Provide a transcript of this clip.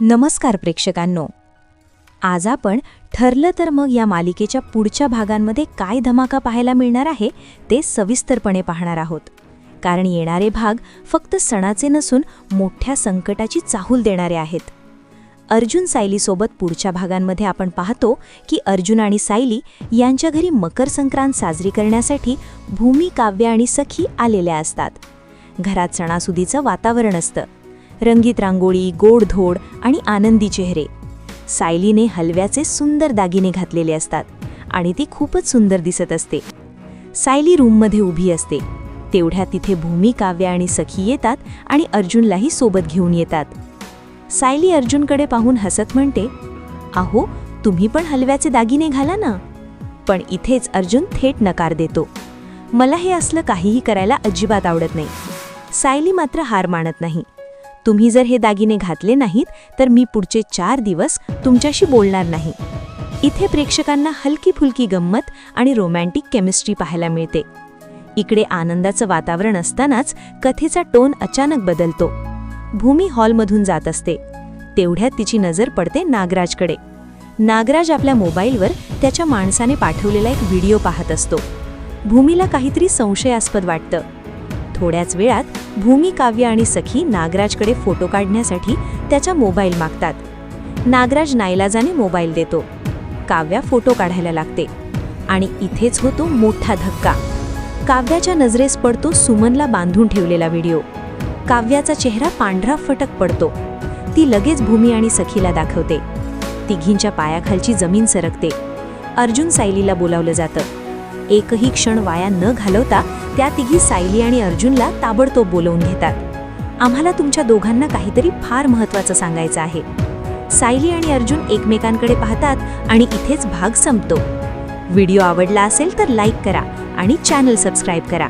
नमस्कार प्रेक्षकांनो. आज आपण ठरलं तर मग या मालिकेच्या पुढच्या भागांमध्ये काय धमाका पाहायला मिळणार आहे ते सविस्तरपणे पाहणार आहोत. कारण येणारे भाग फक्त सणाचे नसून मोठ्या संकटाची चाहूल देणारे आहेत. अर्जुन सायलीसोबत पुढच्या भागांमध्ये आपण पाहतो की अर्जुन आणि सायली यांच्या घरी मकर संक्रांत साजरी करण्यासाठी भूमी काव्य आणि सखी आलेल्या असतात. घरात सणासुदीचं वातावरण असतं. रंगीत रांगोळी गोडधोड आणि आनंदी चेहरे. सायलीने हलव्याचे सुंदर दागिने घातलेले असतात आणि ती खूपच सुंदर दिसत असते. सायली रूममध्ये उभी असते. तेवढ्या तिथे भूमी काव्य आणि सखी येतात आणि अर्जुनलाही सोबत घेऊन येतात. सायली अर्जुनकडे पाहून हसत म्हणते आहो तुम्ही पण हलव्याचे दागिने घाला ना. पण इथेच अर्जुन थेट नकार देतो. मला हे असलं काहीही करायला अजिबात आवडत नाही. सायली मात्र हार मानत नाही. तुम्ही जर हे दागिने घातले नाहीत तर मी पुढचे चार दिवस तुमच्याशी बोलणार नाही. इथे प्रेक्षकांना हलकी फुलकी गंमत आणि रोमॅन्टिक केमिस्ट्री पाहायला मिळते. इकडे आनंदाचं वातावरण असतानाच कथेचा टोन अचानक बदलतो. भूमी हॉलमधून जात असते. तेवढ्यात तिची नजर पडते नागराजकडे. नागराज आपल्या मोबाईलवर त्याच्या माणसाने पाठवलेला एक व्हिडिओ पाहत असतो. भूमीला काहीतरी संशयास्पद वाटतं. थोड्याच वेळात भूमी काव्य आणि सखी नागराजकडे फोटो काढण्यासाठी त्याचा मोबाईल मागतात. नागराज नाईलाजाने मोबाईल देतो. काव्या फोटो काढायला लागते. आणि इथेच होतो मोठा धक्का. काव्याच्या नजरेस पडतो सुमनला बांधून ठेवलेला व्हिडिओ. काव्याचा चेहरा पांढरा फटक पडतो. ती लगेच भूमी आणि सखीला दाखवते. तिघींच्या पायाखालची जमीन सरकते. अर्जुन सायलीला बोलावलं जातं. एकही क्षण वाया न घालवता त्या तिघी सायली आणि अर्जुनला ताबडतोब बोलवून घेतात. आम्हाला तुमच्या दोघांना काहीतरी फार महत्त्वाचं सांगायचं आहे. सायली आणि अर्जुन एकमेकांकडे पाहतात आणि इथेच भाग संपतो. व्हिडिओ आवडला असेल तर लाईक करा आणि चॅनल सबस्क्राईब करा.